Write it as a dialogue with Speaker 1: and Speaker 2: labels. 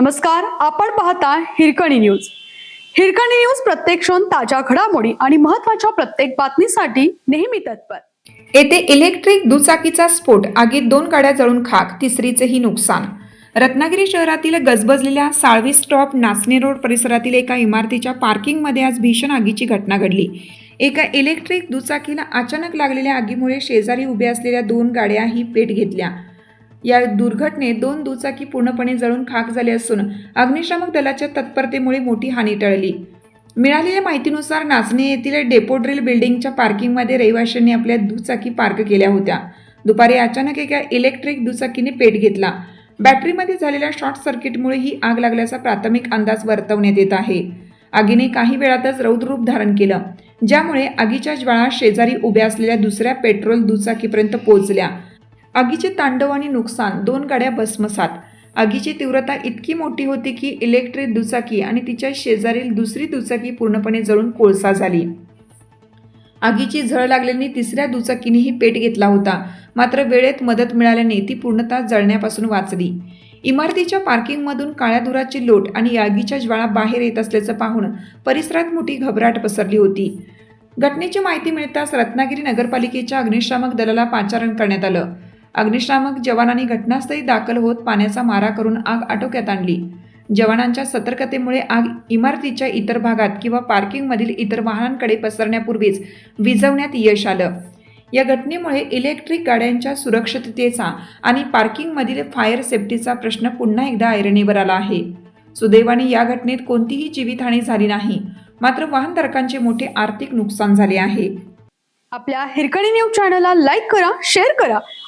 Speaker 1: नमस्कार आपण पाहता हिरकणी न्यूज. हिरकणी न्यूज प्रत्येक क्षण ताज्या घडामोडी आणि महत्त्वाच्या प्रत्येक बातमीसाठी नेहमी तत्पर.
Speaker 2: येथे इलेक्ट्रिक दुचाकीचा स्फोट आगीत दोन गाड्या जळून खाक तिसरीचेही नुकसान. रत्नागिरी शहरातील गजबजलेल्या साळवी स्टॉप नाचणे रोड परिसरातील एका इमारतीच्या पार्किंगमध्ये आज भीषण आगीची घटना घडली. एका इलेक्ट्रिक दुचाकीला अचानक लागलेल्या आगीमुळे शेजारी उभ्या असलेल्या दोन गाड्याही पेट घेतल्या. या दुर्घटनेत दोन दुचाकी पूर्णपणे जळून खाक झाले असून अग्निशामक दलाच्या तत्परतेमुळे मोठी हानी टळली. मिळालेल्या माहितीनुसार नाचणे येथील डेपोड्रिल बिल्डिंगच्या पार्किंगमध्ये रहिवाशांनी आपल्या दुचाकी पार्क केल्या होत्या. दुपारी अचानक एका इलेक्ट्रिक दुचाकीने पेट घेतला. बॅटरीमध्ये झालेल्या शॉर्ट सर्किटमुळे ही आग लागल्याचा प्राथमिक अंदाज वर्तवण्यात येत आहे. आगीने काही वेळातच रौद्ररूप धारण केलं ज्यामुळे आगीच्या ज्वाळा शेजारी उभ्या असलेल्या दुसऱ्या पेट्रोल दुचाकीपर्यंत पोहोचल्या. आगीचे तांडव आणि नुकसान दोन गाड्या भस्मसात. आगीची तीव्रता इतकी मोठी होती की इलेक्ट्रिक दुचाकी आणि तिच्या शेजारील दुसरी दुचाकी पूर्णपणे जळून कोळसा झाली. आगीची झळ लागल्याने तिसऱ्या दुचाकीनेही पेट घेतला होता. मात्र वेळेत मदत मिळाल्याने ती पूर्णतः जळण्यापासून वाचली. इमारतीच्या पार्किंगमधून काळ्या धुराची लोट आणि आगीच्या ज्वाळा बाहेर येत असल्याचं पाहून परिसरात मोठी घबराट पसरली होती. घटनेची माहिती मिळताच रत्नागिरी नगरपालिकेच्या अग्निशामक दलाला पाचारण करण्यात आलं. अग्निशामक जवानांनी घटनास्थळी दाखल होत पाण्याचा मारा करून आग आटोक्यात आणली. जवानांच्या सतर्कतेमुळे आग इमारतीच्या इतर भागात किंवा पार्किंगमधील इतर वाहनांकडे पसरण्यापूर्वीच विझवण्यात यश आलं. या घटनेमुळे इलेक्ट्रिक गाड्यांच्या सुरक्षिततेचा आणि पार्किंगमधील फायर सेफ्टीचा प्रश्न पुन्हा एकदा ऐरणीवर आला आहे. सुदैवाने या घटनेत कोणतीही जीवितहानी झाली नाही. मात्र वाहनधारकांचे मोठे आर्थिक नुकसान झाले आहे.
Speaker 1: आपल्या हिरकणी न्यूज चॅनलला लाईक करा शेअर करा